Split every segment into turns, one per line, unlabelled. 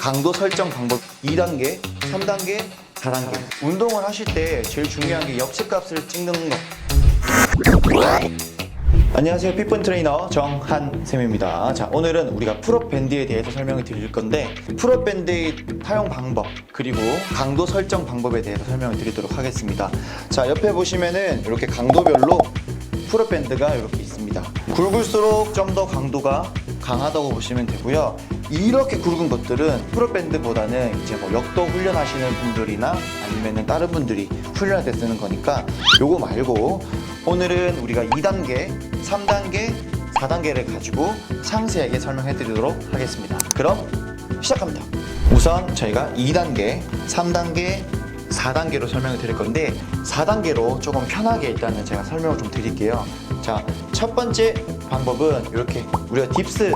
강도 설정 방법 2단계, 3단계, 4단계. 운동을 하실 때 제일 중요한 게 역측값을 찍는 거. 안녕하세요. 피픈 트레이너 정한쌤입니다. 자, 오늘은 우리가 풀업 밴드에 대해서 설명을 드릴 건데, 풀업 밴드의 사용 방법, 그리고 강도 설정 방법에 대해서 설명을 드리도록 하겠습니다. 자, 옆에 보시면은 이렇게 강도별로 풀업 밴드가 이렇게 있습니다. 굵을수록 좀 더 강도가 강하다고 보시면 되고요. 이렇게 굵은 것들은 풀업 밴드보다는 이제 뭐 역도 훈련하시는 분들이나 아니면은 다른 분들이 훈련할 때 쓰는 거니까 요거 말고 오늘은 우리가 2단계, 3단계, 4단계를 가지고 상세하게 설명해 드리도록 하겠습니다. 그럼 시작합니다. 우선 저희가 2단계, 3단계, 4단계로 설명을 드릴 건데 4단계로 조금 편하게 일단은 제가 설명을 좀 드릴게요. 자, 첫 번째 방법은 이렇게 우리가 딥스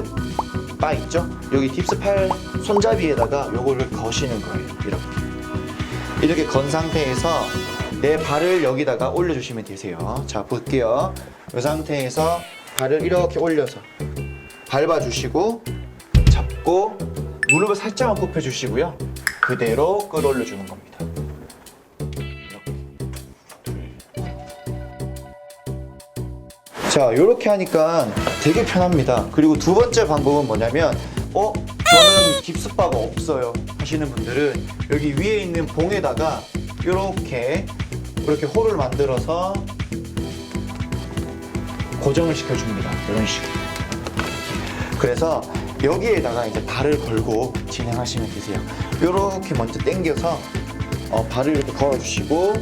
바 있죠? 여기 딥스 팔 손잡이에다가 요거를 거시는 거예요. 이렇게. 이렇게 건 상태에서 내 발을 여기다가 올려주시면 되세요. 자, 볼게요. 이 상태에서 발을 이렇게 올려서 밟아주시고 잡고 무릎을 살짝만 굽혀주시고요. 그대로 끌어올려주는 겁니다. 자, 이렇게 하니까 되게 편합니다. 그리고 두 번째 방법은 뭐냐면, 어, 저는 깁스바가 없어요. 하시는 분들은 여기 위에 있는 봉에다가 이렇게 이렇게 홀을 만들어서 고정을 시켜줍니다. 이런 식으로. 그래서 여기에다가 이제 발을 걸고 진행하시면 되세요. 이렇게 먼저 당겨서 어, 발을 이렇게 걸어주시고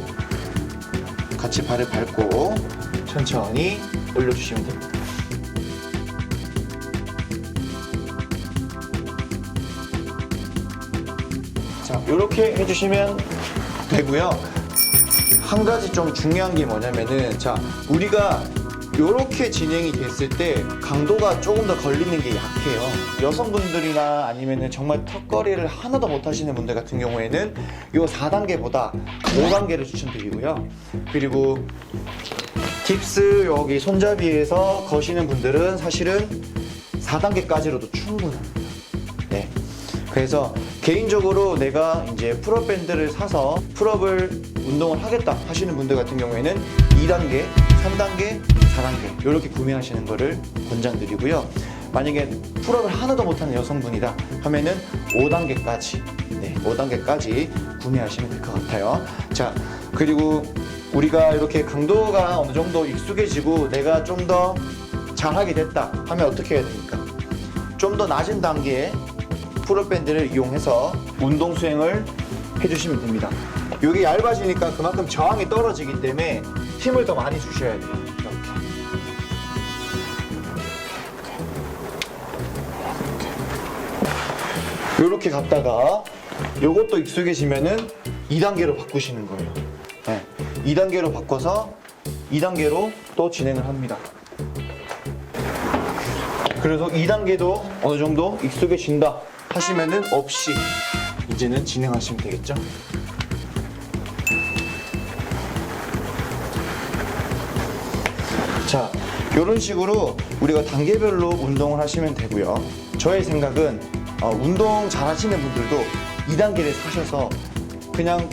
같이 발을 밟고 천천히 올려주시면 됩니다. 자, 이렇게 해주시면 되고요. 한 가지 좀 중요한 게 뭐냐면은 자, 우리가 이렇게 진행이 됐을 때 강도가 조금 더 걸리는 게 약해요. 여성분들이나 아니면은 정말 턱걸이를 하나도 못 하시는 분들 같은 경우에는 이 4단계보다 5단계를 추천드리고요. 그리고 깁스 여기 손잡이에서 거시는 분들은 사실은 4단계까지로도 충분합니다. 네. 그래서 개인적으로 내가 이제 풀업 밴드를 사서 풀업을 운동을 하겠다 하시는 분들 같은 경우에는 2단계, 3단계, 4단계 이렇게 구매하시는 거를 권장드리고요. 만약에 풀업을 하나도 못하는 여성분이다 하면은 5단계까지 네, 5단계까지 구매하시면 될 것 같아요. 자, 그리고 우리가 이렇게 강도가 어느 정도 익숙해지고 내가 좀 더 잘하게 됐다 하면 어떻게 해야 됩니까? 좀 더 낮은 단계에 풀업 밴드를 이용해서 운동 수행을 해주시면 됩니다. 이게 얇아지니까 그만큼 저항이 떨어지기 때문에 힘을 더 많이 주셔야 돼요. 이렇게. 이렇게 갔다가 요것도 익숙해지면은 2단계로 바꾸시는 거예요. 네. 2단계로 바꿔서 2단계로 또 진행을 합니다. 그래서 2단계도 어느 정도 익숙해진다 하시면은 없이 이제는 진행하시면 되겠죠. 자, 이런 식으로 우리가 단계별로 운동을 하시면 되고요. 저의 생각은 어, 운동 잘 하시는 분들도 2단계를 사셔서 그냥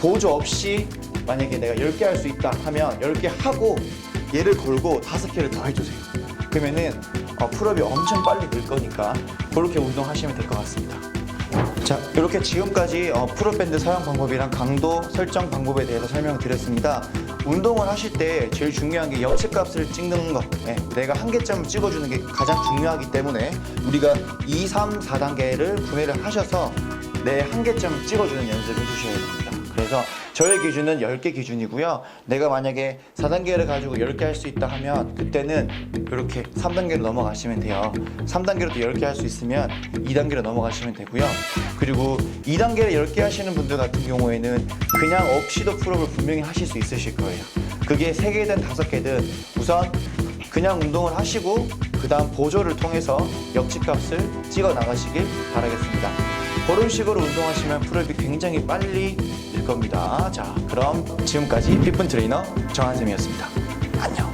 보조 없이 만약에 내가 10개 할 수 있다 하면 10개 하고 얘를 걸고 5개를 더 해주세요. 그러면은 어, 풀업이 엄청 빨리 늘 거니까 그렇게 운동하시면 될 것 같습니다. 자, 이렇게 지금까지 어, 프로밴드 사용 방법이랑 강도 설정 방법에 대해서 설명드렸습니다. 운동을 하실 때 제일 중요한 게 역측값을 찍는 것. 네, 내가 한계점을 찍어주는 게 가장 중요하기 때문에 우리가 2, 3, 4단계를 구매를 하셔서 내 한계점을 찍어주는 연습을 해주셔야 됩니다. 그래서 저의 기준은 10개 기준이고요. 내가 만약에 4단계를 가지고 10개 할 수 있다 하면 그때는 이렇게 3단계로 넘어가시면 돼요. 3단계로도 10개 할 수 있으면 2단계로 넘어가시면 되고요. 그리고 2단계를 10개 하시는 분들 같은 경우에는 그냥 없이도 풀업을 분명히 하실 수 있으실 거예요. 그게 3개든 5개든 우선 그냥 운동을 하시고 그 다음 보조를 통해서 역치값을 찍어 나가시길 바라겠습니다. 그런 식으로 운동하시면 풀업이 굉장히 빨리 될 겁니다. 자, 그럼 지금까지 피픈 트레이너 정한쌤이었습니다. 안녕.